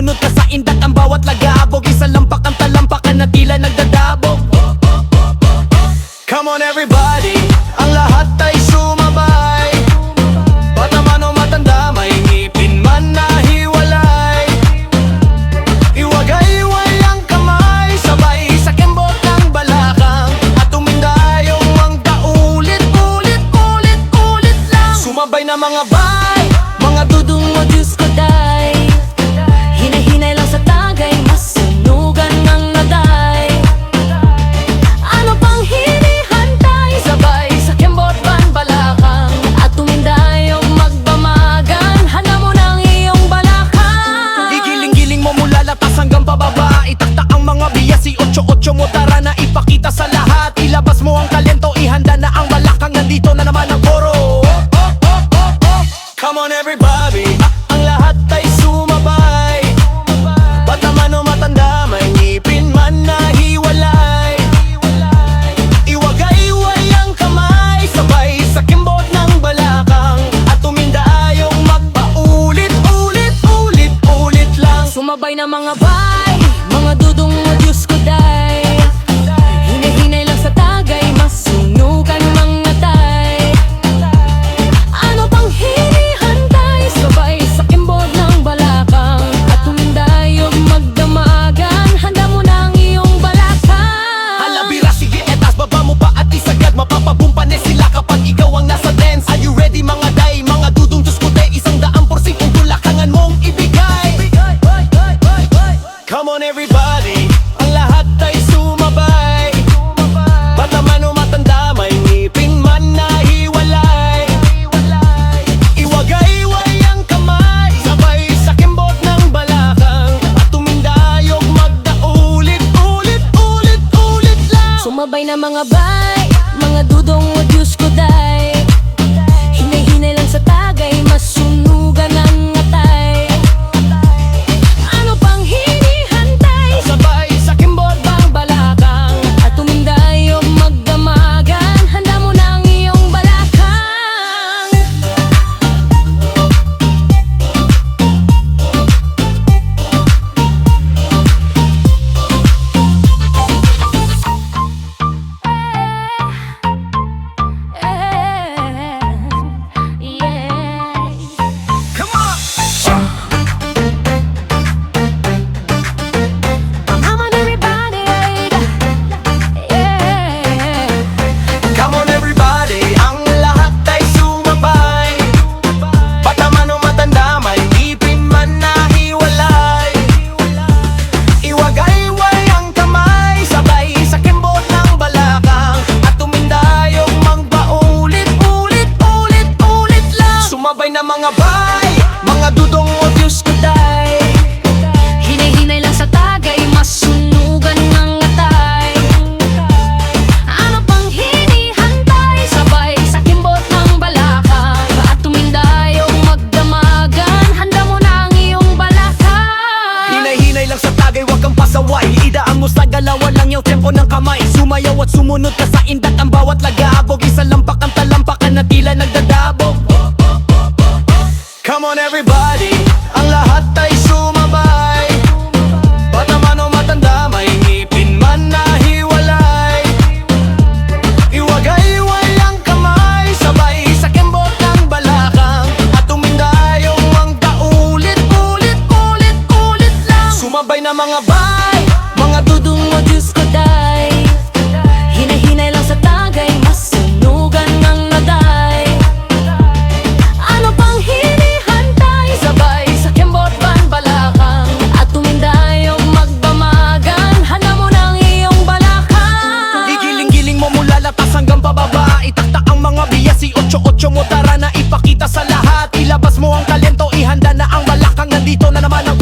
sumunod ka sa indat Ang bawat lagabog. Isa lampak ang talampakan na tila nagdadabog. Come on everybody. Ang lahat ay sumabay. Bata man o matanda May ngipin man na hiwalay. Iwagay-iway ang kamay. Sabay sa kembot ng balakang. At tumindayong ang kaulit Ulit, ulit, ulit lang. Sumabay na mga bay Mga dudong mo Diyos Itaktak ang mga biyas Si 8-8 mo tara na ipakita sa lahat. Ilabas mo ang talento Ihanda na ang balakang Nandito na naman ang koro. Come on everybody. Ang lahat ay sumabay. Bata man o matanda May ngipin man na hiwalay. Iwagay-iway ang kamay Sabay sa kimbot ng balakang. At tumindayong magpaulit Ulit, ulit, ulit lang. Sumabay na mga bay na mga bay mga bay Mga dudong o Diyos ko day. Hinay-hinay lang sa tagay Masunugan ng atay. Ano pang hinihantay Sabay sa kimbot ng balakang At tumindayong magdamagan Handa mo na ang iyong balakang Hinay-hinay lang sa tagay Huwag kang pasaway. Idaan mo sa galawan lang yung tempo ng kamay. Sumayaw at sumunod ka sa indat Ang bawat lagabog. Isa lampak ang talampakan na tila nagdadabog Come on everybody. Ang lahat ay sumabay. Bata man o matanda May ngipin man na hiwalay? Iwagay-iway ang kamay. Sabay sa kembot ng balakang. At tumindayong ang kaulit Ulit, ulit, ulit lang. Sumabay na mga bay ipakita sa lahat. Ilabas mo ang talento Ihanda na ang balakang. Nandito na naman ang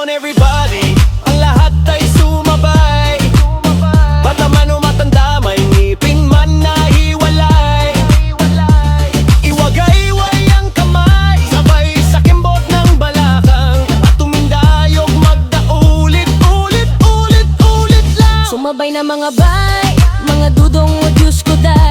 on everybody. Ang lahat ay sumabay. Bata man o matanda May ngipin man na hiwalay? Iwagay-way ang kamay Sabay sa kimbot ng balakang. At tumindayog magda Ulit, ulit, ulit, ulit lang. Sumabay na mga bay Mga dudong o Diyos ko dahil